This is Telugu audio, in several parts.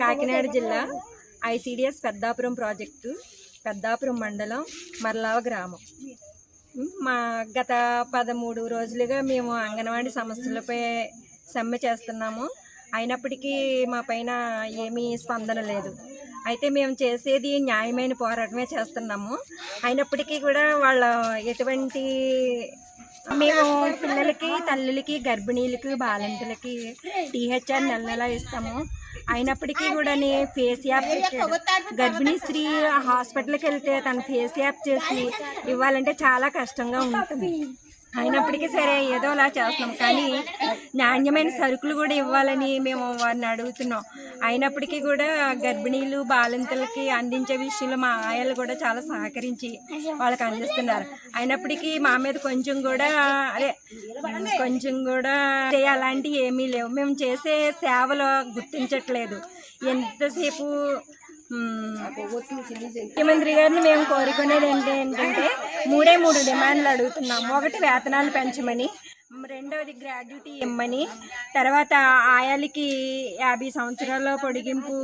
కాకినాడ జిల్లా ఐసిడిఎస్ పెద్దాపురం ప్రాజెక్టు పెద్దాపురం మండలం మర్లావ గ్రామం. మా గత పదమూడు రోజులుగా మేము అంగన్వాడీ సమస్యలపై సమ్మె చేస్తున్నాము. అయినప్పటికీ మా పైన ఏమీ స్పందన లేదు. అయితే మేము చేసేది న్యాయమైన పోరాటమే చేస్తున్నాము. అయినప్పటికీ కూడా వాళ్ళ ఎటువంటి మేము పిల్లలకి తల్లులకి గర్భిణీలకి బాలింతలకి టీహెచ్ఆర్ నెల నెల ఇస్తాము. అయినప్పటికీ కూడా ఫేస్ యాప్ గర్భిణీ స్త్రీ హాస్పిటల్కి వెళ్తే తన ఫేస్ యాప్ చేసి ఇవ్వాలంటే చాలా కష్టంగా ఉంటుంది. అయినప్పటికీ సరే ఏదో అలా చేస్తున్నాం. కానీ నాణ్యమైన సరుకులు కూడా ఇవ్వాలని మేము వారిని అడుగుతున్నాం. అయినప్పటికీ కూడా గర్భిణీలు బాలింతలకి అందించే విషయంలో మా ఆయాలు కూడా చాలా సహకరించి వాళ్ళకి అందిస్తున్నారు. అయినప్పటికీ మా మీద కొంచెం కూడా అదే కొంచెం కూడా అలాంటివి ఏమీ లేవు. మేము చేసే సేవలు గుర్తించట్లేదు. ఎంతసేపు ముఖ్యమంత్రి గారిని మేము కోరుకునేది ఏంటి ఏంటంటే మూడే మూడు డిమాండ్లు అడుగుతున్నాము. ఒకటి వేతనాలు పెంచమని రెండవది గ్రాడ్యుటీ ఇమ్మని. తర్వాత ఆయాలకి యాభై సంవత్సరాల పొడిగింపు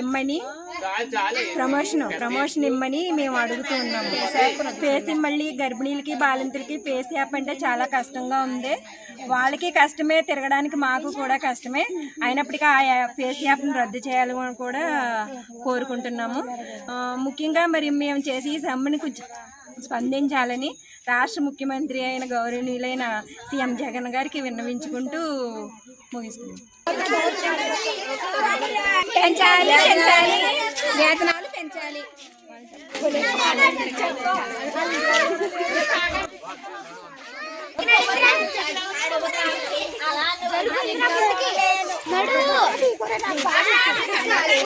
ఇమ్మని. ప్రమోషన్ ప్రమోషన్ ఇమ్మని మేము అడుగుతూ ఉన్నాము. ఫేస్ మళ్ళీ గర్భిణీలకి బాలింతలకి ఫేస్ యాప్ అంటే చాలా కష్టంగా ఉంది. వాళ్ళకి కష్టమే తిరగడానికి మాకు కూడా కష్టమే. అయినప్పటికీ ఆ ఫేస్ యాప్ని రద్దు చేయాలని కూడా కోరుకుంటున్నాము. ముఖ్యంగా మరి మేము చేసి ఈ సమ్మెని కొంచెం స్పందించాలని రాష్ట్ర ముఖ్యమంత్రి అయిన గౌరవనీయులైన సీఎం జగన్ గారికి విన్నవించుకుంటూ ముగిస్తుంది. పెంచాలి పెంచాలి. వేతనాలు పెంచాలి.